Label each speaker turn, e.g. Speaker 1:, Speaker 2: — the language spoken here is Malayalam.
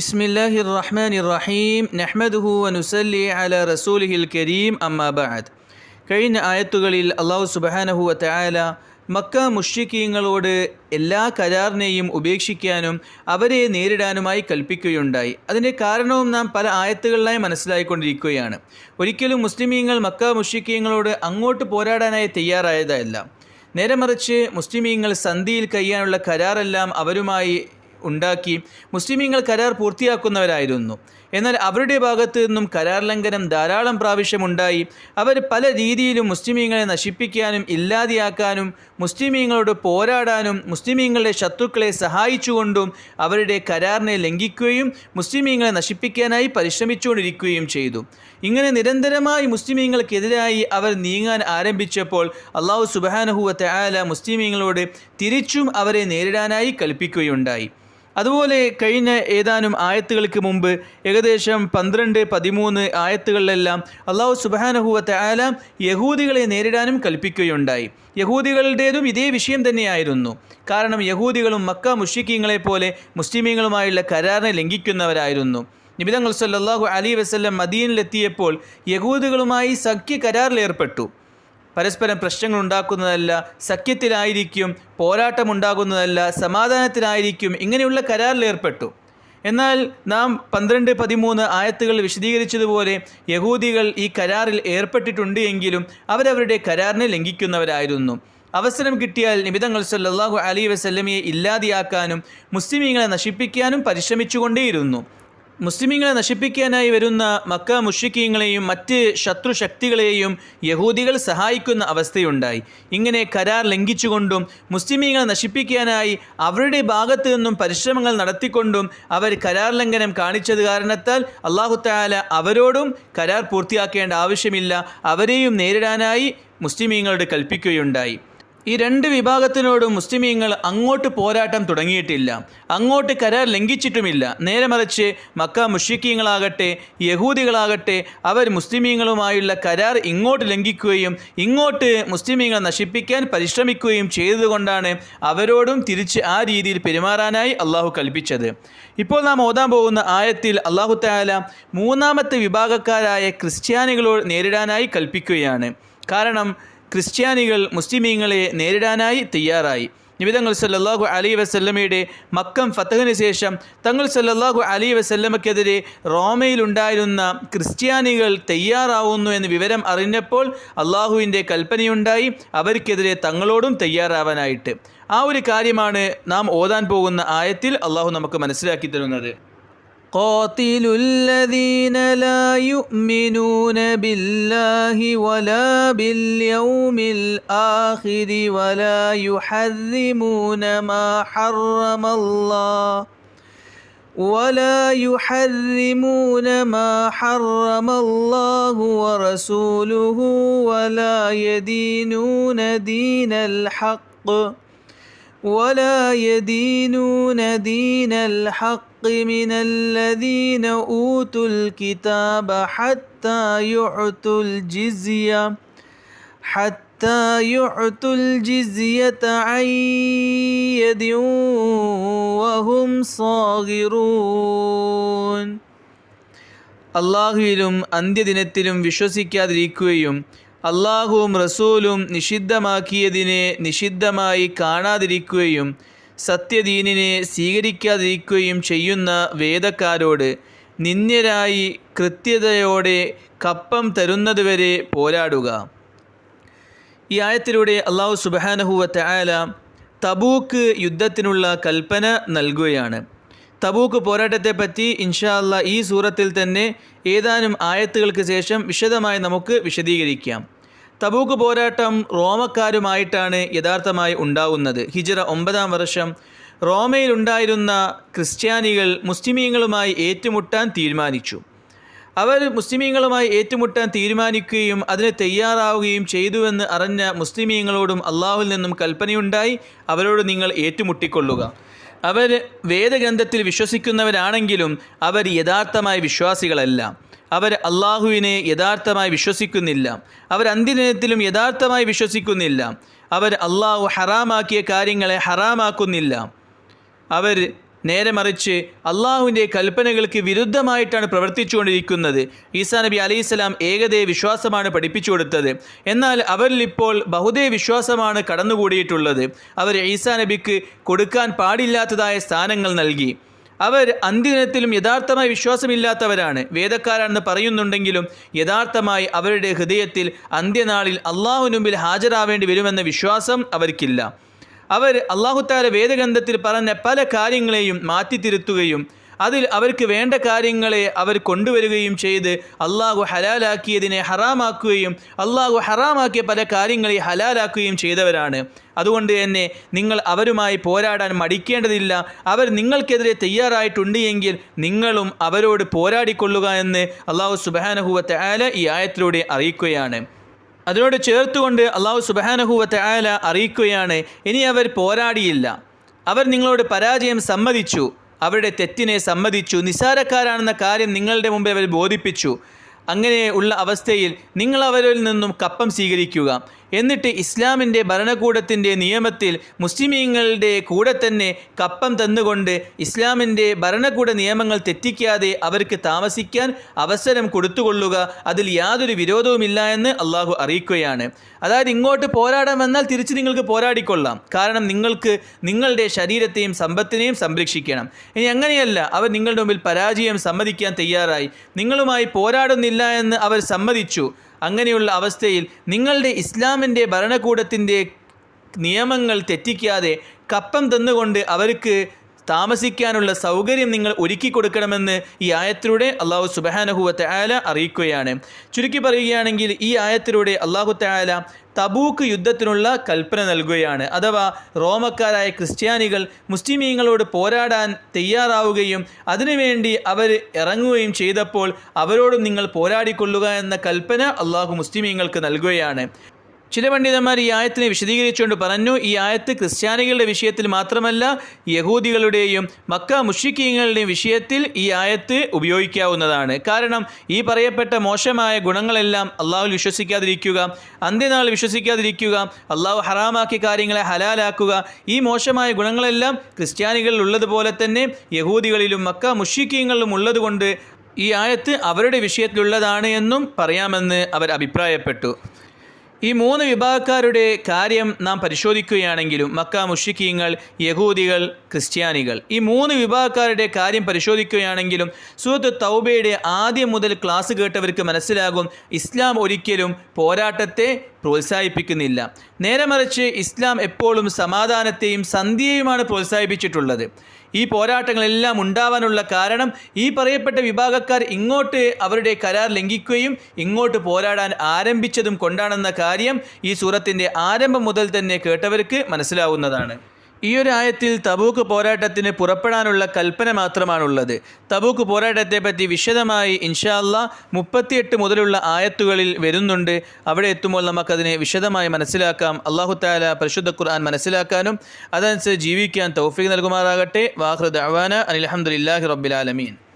Speaker 1: بسم الله الرحمن الرحيم نحمده നഹ്മദുഹു على رسوله റസൂലിഹിൽ കരീം بعد കഴിഞ്ഞ ആയത്തുകളിൽ അള്ളാഹു സുബഹാനഹു വത്തയാല മക്ക മുഷ്രിക്കീങ്ങളോട് എല്ലാ കരാറിനെയും ഉപേക്ഷിക്കാനും അവരെ നേരിടാനുമായി കൽപ്പിക്കുകയുണ്ടായി. അതിന്റെ കാരണവും നാം പല ആയത്തുകളിലായി മനസ്സിലായിക്കൊണ്ടിരിക്കുകയാണ്. ഒരിക്കലും മുസ്ലിമീങ്ങൾ മക്ക മുഷ്രിക്കീങ്ങളോട് അങ്ങോട്ട് പോരാടാനായി തയ്യാറായതല്ല. നേരെ മറിച്ച് മുസ്ലിമീങ്ങൾ സന്ധിയിൽ കഴിയാനുള്ള കരാറെല്ലാം അവരുമായി ഉണ്ടാക്കി മുസ്ലിമീങ്ങൾ കരാർ പൂർത്തിയാക്കുന്നവരായിരുന്നു. എന്നാൽ അവരുടെ ഭാഗത്തു നിന്നും കരാർ ലംഘനം ധാരാളം പ്രാവശ്യമുണ്ടായി അവർ പല രീതിയിലും മുസ്ലിമീങ്ങളെ നശിപ്പിക്കാനും ഇല്ലാതെയാക്കാനും മുസ്ലിമീങ്ങളോട് പോരാടാനും മുസ്ലിമീങ്ങളുടെ ശത്രുക്കളെ സഹായിച്ചുകൊണ്ടും അവരുടെ കരാറിനെ ലംഘിക്കുകയും മുസ്ലിമീങ്ങളെ നശിപ്പിക്കാനായി പരിശ്രമിച്ചുകൊണ്ടിരിക്കുകയും ചെയ്തു. ഇങ്ങനെ നിരന്തരമായി മുസ്ലിമീങ്ങൾക്കെതിരായി അവർ നീങ്ങാൻ ആരംഭിച്ചപ്പോൾ അള്ളാഹു സുബാനഹുവത്തെ ആല മുസ്ലിമീങ്ങളോട് തിരിച്ചും അവരെ നേരിടാനായി കൽപ്പിക്കുകയുണ്ടായി. അതുപോലെ കഴിഞ്ഞ ഏതാനും ആയത്തുകൾക്ക് മുമ്പ് ഏകദേശം പന്ത്രണ്ട് പതിമൂന്ന് ആയത്തുകളിലെല്ലാം അള്ളാഹു സുബാനഹുവത്തെ ആല യഹൂദികളെ നേരിടാനും കൽപ്പിക്കുകയുണ്ടായി. യഹൂദികളുടേതും ഇതേ വിഷയം തന്നെയായിരുന്നു. കാരണം യഹൂദികളും മക്ക മുഷിക്കീങ്ങളെ പോലെ മുസ്ലിമീങ്ങളുമായുള്ള കരാറിനെ ലംഘിക്കുന്നവരായിരുന്നു. നിബിതങ്ങൾ സല്ലാഹു അലി വസ്ല്ലം മദീനിലെത്തിയപ്പോൾ യഹൂദികളുമായി സഖ്യ കരാറിലേർപ്പെട്ടു. പരസ്പരം പ്രശ്നങ്ങൾ ഉണ്ടാക്കുന്നതല്ല സഖ്യത്തിലായിരിക്കും പോരാട്ടമുണ്ടാകുന്നതല്ല സമാധാനത്തിലായിരിക്കും ഇങ്ങനെയുള്ള കരാറിലേർപ്പെട്ടു എന്നാൽ നാം പന്ത്രണ്ട് പതിമൂന്ന് ആയത്തുകൾ വിശദീകരിച്ചതുപോലെ യഹൂദികൾ ഈ കരാറിൽ ഏർപ്പെട്ടിട്ടുണ്ട് എങ്കിലും അവരവരുടെ കരാറിനെ ലംഘിക്കുന്നവരായിരുന്നു. അവസരം കിട്ടിയാൽ നിബിതങ്ങൾ സല്ലാഹു അലി വസല്ലമയെ ഇല്ലാതെയാക്കാനും മുസ്ലിമീങ്ങളെ നശിപ്പിക്കാനും പരിശ്രമിച്ചുകൊണ്ടേയിരുന്നു. മുസ്ലിമീങ്ങളെ നശിപ്പിക്കാനായി വരുന്ന മക്ക മുഷിക്കീങ്ങളെയും മറ്റ് ശത്രുശക്തികളെയും യഹൂദികൾ സഹായിക്കുന്ന അവസ്ഥയുണ്ടായി. ഇങ്ങനെ കരാർ ലംഘിച്ചുകൊണ്ടും മുസ്ലിമീങ്ങളെ നശിപ്പിക്കാനായി അവരുടെ ഭാഗത്തു നിന്നും പരിശ്രമങ്ങൾ നടത്തിക്കൊണ്ടും അവർ കരാർ ലംഘനം കാണിച്ചത് കാരണത്താൽ അള്ളാഹുത്താല അവരോടും കരാർ പൂർത്തിയാക്കേണ്ട ആവശ്യമില്ല. അവരെയും നേരിടാനായി മുസ്ലിമീങ്ങളോട് കൽപ്പിക്കുകയുണ്ടായി. ഈ രണ്ട് വിഭാഗത്തിനോടും മുസ്ലിമീങ്ങൾ അങ്ങോട്ട് പോരാട്ടം തുടങ്ങിയിട്ടില്ല. അങ്ങോട്ട് കരാർ ലംഘിച്ചിട്ടുമില്ല. നേരെ മറിച്ച് മക്ക മുഷിക്കീങ്ങളാകട്ടെ യഹൂദികളാകട്ടെ അവർ മുസ്ലിമീങ്ങളുമായുള്ള കരാർ ഇങ്ങോട്ട് ലംഘിക്കുകയും ഇങ്ങോട്ട് മുസ്ലിമീങ്ങളെ നശിപ്പിക്കാൻ പരിശ്രമിക്കുകയും ചെയ്തതുകൊണ്ടാണ് അവരോടും തിരിച്ച് ആ രീതിയിൽ പെരുമാറാനായി അള്ളാഹു കൽപ്പിച്ചത്. ഇപ്പോൾ നാം ഓതാൻ പോകുന്ന ആയത്തിൽ അള്ളാഹു താല മൂന്നാമത്തെ വിഭാഗക്കാരായ ക്രിസ്ത്യാനികളോട് നേരിടാനായി കൽപ്പിക്കുകയാണ്. കാരണം ക്രിസ്ത്യാനികൾ മുസ്ലിമീങ്ങളെ നേരിടാനായി തയ്യാറായി. നിബിതങ്ങൾ സല്ലാഹു അലി വസല്ലമയുടെ മക്കം ഫത്തഹിന് ശേഷം തങ്ങൾ സല്ലാഹു അലി വസല്ലമയ്ക്കെതിരെ റോമയിലുണ്ടായിരുന്ന ക്രിസ്ത്യാനികൾ തയ്യാറാവുന്നു എന്ന് വിവരം അറിഞ്ഞപ്പോൾ അള്ളാഹുവിന്റെ കൽപ്പനയുണ്ടായി. അവർക്കെതിരെ തങ്ങളോടും തയ്യാറാവാനായിട്ട്. ആ ഒരു കാര്യമാണ് നാം ഓതാൻ പോകുന്ന ആയത്തിൽ അള്ളാഹു നമുക്ക് മനസ്സിലാക്കി തരുന്നത്. قاتلوا الذين لا يؤمنون بالله ولا باليوم الآخر ولا يحرمون ما حرم الله ولا يحرمون ما حرم الله ورسوله ولا يدينون دين الحق ولا يدينون دين الحق من الذين أوتوا الكتاب حتى يعطوا الجزية حتى يعطوا الجزية عن يد وهم صاغرون അള്ളാഹുവിലും അന്ത്യദിനത്തിലും വിശ്വസിക്കാതിരിക്കുകയും അള്ളാഹുവും റസൂലും നിഷിദ്ധമാക്കിയതിനെ നിഷിദ്ധമായി കാണാതിരിക്കുകയും സത്യദീനിനെ സ്വീകരിക്കാതിരിക്കുകയും ചെയ്യുന്ന വേദക്കാരോട് നിന്ദ്യരായി കൃത്യതയോടെ കപ്പം തരുന്നതുവരെ പോരാടുക. ഈ ആയത്തിലൂടെ അള്ളാഹു സുബാനഹുവ ആല തബൂക്ക് യുദ്ധത്തിനുള്ള കൽപ്പന നൽകുകയാണ്. തബൂക്ക് പോരാട്ടത്തെപ്പറ്റി ഇൻഷാ അല്ല ഈ സൂറത്തിൽ തന്നെ ഏതാനും ആയത്തുകൾക്ക് ശേഷം വിശദമായി നമുക്ക് വിശദീകരിക്കാം. തബൂക്ക് പോരാട്ടം റോമക്കാരുമായിട്ടാണ് യഥാർത്ഥമായി ഉണ്ടാവുന്നത്. ഹിജറ ഒമ്പതാം വർഷം റോമയിലുണ്ടായിരുന്ന ക്രിസ്ത്യാനികൾ മുസ്ലിമീങ്ങളുമായി ഏറ്റുമുട്ടാൻ തീരുമാനിച്ചു. അവർ മുസ്ലിമീങ്ങളുമായി ഏറ്റുമുട്ടാൻ തീരുമാനിക്കുകയും അതിന് തയ്യാറാവുകയും ചെയ്തുവെന്ന് അറിഞ്ഞ മുസ്ലിമീങ്ങളോടും അള്ളാഹുവിൽ നിന്നും കൽപ്പനയുണ്ടായി. അവരോട് നിങ്ങൾ ഏറ്റുമുട്ടിക്കൊള്ളുക. അവർ വേദഗ്രന്ഥത്തിൽ വിശ്വസിക്കുന്നവരാണെങ്കിലും അവർ യഥാർത്ഥമായ വിശ്വാസികളല്ല. അവർ അള്ളാഹുവിനെ യഥാർത്ഥമായി വിശ്വസിക്കുന്നില്ല. അവർ അന്ത്യദിനത്തിലും യഥാർത്ഥമായി വിശ്വസിക്കുന്നില്ല. അവർ അള്ളാഹു ഹറാമാക്കിയ കാര്യങ്ങളെ ഹറാമാക്കുന്നില്ല. അവർ നേരെ മറിച്ച് അള്ളാഹുവിന്റെ കൽപ്പനകൾക്ക് വിരുദ്ധമായിട്ടാണ് പ്രവർത്തിച്ചുകൊണ്ടിരിക്കുന്നത്. ഈസാ നബി അലൈഹി സ്വലാം ഏകതയെ വിശ്വാസമാണ് പഠിപ്പിച്ചു കൊടുത്തത്. എന്നാൽ അവരിൽ ഇപ്പോൾ ബഹുദേ വിശ്വാസമാണ് കടന്നുകൂടിയിട്ടുള്ളത്. അവർ ഈസാ നബിക്ക് കൊടുക്കാൻ പാടില്ലാത്തതായ സ്ഥാനങ്ങൾ നൽകി. അവർ അന്ത്യദിനത്തിലും യഥാർത്ഥമായി വിശ്വാസമില്ലാത്തവരാണ്. വേദക്കാരാണെന്ന് പറയുന്നുണ്ടെങ്കിലും യഥാർത്ഥമായി അവരുടെ ഹൃദയത്തിൽ അന്ത്യനാളിൽ അള്ളാഹു മുമ്പിൽ ഹാജരാവേണ്ടി വരുമെന്ന വിശ്വാസം അവർക്കില്ല. അവർ അള്ളാഹുത്താല വേദഗ്രന്ഥത്തിൽ പറഞ്ഞ പല കാര്യങ്ങളെയും മാറ്റിത്തിരുത്തുകയും അതിൽ അവർക്ക് വേണ്ട കാര്യങ്ങളെ അവർ കൊണ്ടുവരികയും ചെയ്ത് അള്ളാഹു ഹലാലാക്കിയതിനെ ഹറാമാക്കുകയും അള്ളാഹു ഹറാമാക്കിയ പല കാര്യങ്ങളെ ഹലാലാക്കുകയും ചെയ്തവരാണ്. അതുകൊണ്ട് തന്നെ നിങ്ങൾ അവരുമായി പോരാടാൻ മടിക്കേണ്ടതില്ല. അവർ നിങ്ങൾക്കെതിരെ തയ്യാറായിട്ടുണ്ട് എങ്കിൽ നിങ്ങളും അവരോട് പോരാടിക്കൊള്ളുക എന്ന് അള്ളാഹു സുബാനഹുവത്തെ ആല ഈ ആയത്തിലൂടെ അറിയിക്കുകയാണ്. അതിനോട് ചേർത്തുകൊണ്ട് അള്ളാഹു സുബാനഹുവത്തെ ആല അറിയിക്കുകയാണ് ഇനി അവർ പോരാടിയില്ല. അവർ നിങ്ങളോട് പരാജയം സമ്മതിച്ചു. അവരുടെ തെറ്റിനെ സമ്മതിച്ചു. നിസാരക്കാരാണെന്ന കാര്യം നിങ്ങളുടെ മുമ്പേ അവർ ബോധിപ്പിച്ചു. അങ്ങനെ ഉള്ള അവസ്ഥയിൽ നിങ്ങൾ അവരിൽ നിന്നും കപ്പം സ്വീകരിക്കുക. എന്നിട്ട് ഇസ്ലാമിന്റെ ഭരണകൂടത്തിന്റെ നിയമത്തിൽ മുസ്ലിമീങ്ങളുടെ കൂടെ തന്നെ കപ്പം തന്നുകൊണ്ട് ഇസ്ലാമിന്റെ ഭരണകൂട നിയമങ്ങൾ തെറ്റിക്കാതെ അവർക്ക് താമസിക്കാൻ അവസരം കൊടുത്തുകൊള്ളുക അതിൽ യാതൊരു വിരോധവുമില്ല എന്ന് അള്ളാഹു അറിയിക്കുകയാണ്. അതായത് ഇങ്ങോട്ട് പോരാടാൻ വന്നാൽ തിരിച്ച് നിങ്ങൾക്ക് പോരാടിക്കൊള്ളാം. കാരണം നിങ്ങൾക്ക് നിങ്ങളുടെ ശരീരത്തെയും സമ്പത്തിനെയും സംരക്ഷിക്കണം. ഇനി അങ്ങനെയല്ല അവർ നിങ്ങളുടെ മുമ്പിൽ പരാജയം സമ്മതിക്കാൻ തയ്യാറായി. നിങ്ങളുമായി പോരാടുന്നില്ല എന്ന് അവർ സമ്മതിച്ചു. അങ്ങനെയുള്ള അവസ്ഥയിൽ നിങ്ങളുടെ ഇസ്ലാമിന്റെ ഭരണകൂടത്തിന്റെ നിയമങ്ങൾ തെറ്റിക്കാതെ കപ്പം തന്നുകൊണ്ട് അവർക്ക് താമസിക്കാനുള്ള സൗകര്യം നിങ്ങൾ ഒരുക്കി കൊടുക്കണമെന്ന് ഈ ആയത്തിലൂടെ അള്ളാഹു സുബഹാനഹുവത്തെ ആല അറിയിക്കുകയാണ്. ചുരുക്കി പറയുകയാണെങ്കിൽ ഈ ആയത്തിലൂടെ അള്ളാഹു തയാല തബൂക്ക് യുദ്ധത്തിനുള്ള കൽപ്പന നൽകുകയാണ്. അഥവാ റോമക്കാരായ ക്രിസ്ത്യാനികൾ മുസ്ലിമീങ്ങളോട് പോരാടാൻ തയ്യാറാവുകയും അതിനുവേണ്ടി അവർ ഇറങ്ങുകയും ചെയ്തപ്പോൾ അവരോടും നിങ്ങൾ പോരാടിക്കൊള്ളുക എന്ന കൽപ്പന അള്ളാഹു മുസ്ലിമീങ്ങൾക്ക് നൽകുകയാണ്. ചില പണ്ഡിതന്മാർ ഈ ആയത്തിനെ വിശദീകരിച്ചുകൊണ്ട് പറഞ്ഞു ഈ ആയത്ത് ക്രിസ്ത്യാനികളുടെ വിഷയത്തിൽ മാത്രമല്ല യഹൂദികളുടെയും മക്ക മുഷിക്കീങ്ങളുടെയും വിഷയത്തിൽ ഈ ആയത്ത് ഉപയോഗിക്കാവുന്നതാണ്. കാരണം ഈ പറയപ്പെട്ട മോശമായ ഗുണങ്ങളെല്ലാം അള്ളാഹുൽ വിശ്വസിക്കാതിരിക്കുക അന്ത്യനാൾ വിശ്വസിക്കാതിരിക്കുക അള്ളാഹു ഹറാമാക്കിയ കാര്യങ്ങളെ ഹലാലാക്കുക ഈ മോശമായ ഗുണങ്ങളെല്ലാം ക്രിസ്ത്യാനികളിൽ ഉള്ളതുപോലെ തന്നെ യഹൂദികളിലും മക്ക മുഷിക്കീങ്ങളിലും ഉള്ളതുകൊണ്ട് ഈ ആയത്ത് അവരുടെ വിഷയത്തിലുള്ളതാണ് എന്നും പറയാമെന്ന് അവർ അഭിപ്രായപ്പെട്ടു. ഈ മൂന്ന് വിഭാഗക്കാരുടെ കാര്യം നാം പരിശോധിക്കുകയാണെങ്കിലും മക്ക മുഷിക്കീങ്ങൾ യഹൂദികൾ ക്രിസ്ത്യാനികൾ. ഈ മൂന്ന് വിഭാഗക്കാരുടെ കാര്യം പരിശോധിക്കുകയാണെങ്കിലും സുഹൃത്ത് തൗബയുടെ ആദ്യം മുതൽ ക്ലാസ് കേട്ടവർക്ക് മനസ്സിലാകും ഇസ്ലാം ഒരിക്കലും പോരാട്ടത്തെ പ്രോത്സാഹിപ്പിക്കുന്നില്ല. നേരെ മറിച്ച് ഇസ്ലാം എപ്പോഴും സമാധാനത്തെയും സന്ധ്യയുമാണ് പ്രോത്സാഹിപ്പിച്ചിട്ടുള്ളത്. ഈ പോരാട്ടങ്ങളെല്ലാം ഉണ്ടാവാനുള്ള കാരണം ഈ പറയപ്പെട്ട വിഭാഗക്കാർ ഇങ്ങോട്ട് അവരുടെ കരാർ ലംഘിക്കുകയും ഇങ്ങോട്ട് പോരാടാൻ ആരംഭിച്ചതും കൊണ്ടാണെന്ന കാര്യം ഈ സൂറത്തിന്റെ ആരംഭം മുതൽ തന്നെ കേട്ടവർക്ക് മനസ്സിലാവുന്നതാണ്. ഈ ഒരു ആയത്തിൽ തബൂക്ക് പോരാട്ടത്തിന് പുറപ്പെടാനുള്ള കൽപ്പന മാത്രമാണുള്ളത്. തബൂക്ക് പോരാട്ടത്തെപ്പറ്റി വിശദമായി ഇൻഷാല്ല മുപ്പത്തിയെട്ട് മുതലുള്ള ആയത്തുകളിൽ വരുന്നുണ്ട്. അവിടെ എത്തുമ്പോൾ നമുക്കതിനെ വിശദമായി മനസ്സിലാക്കാം. അള്ളാഹു താല പരിശുദ്ധ ഖുർആൻ മനസ്സിലാക്കാനും അതനുസരിച്ച് ജീവിക്കാൻ തൗഫീഖ് നൽകുമാറാകട്ടെ. വാഹൃദ് അവാന അലഹമുല്ലാഹി റബ്ബിലാലമീൻ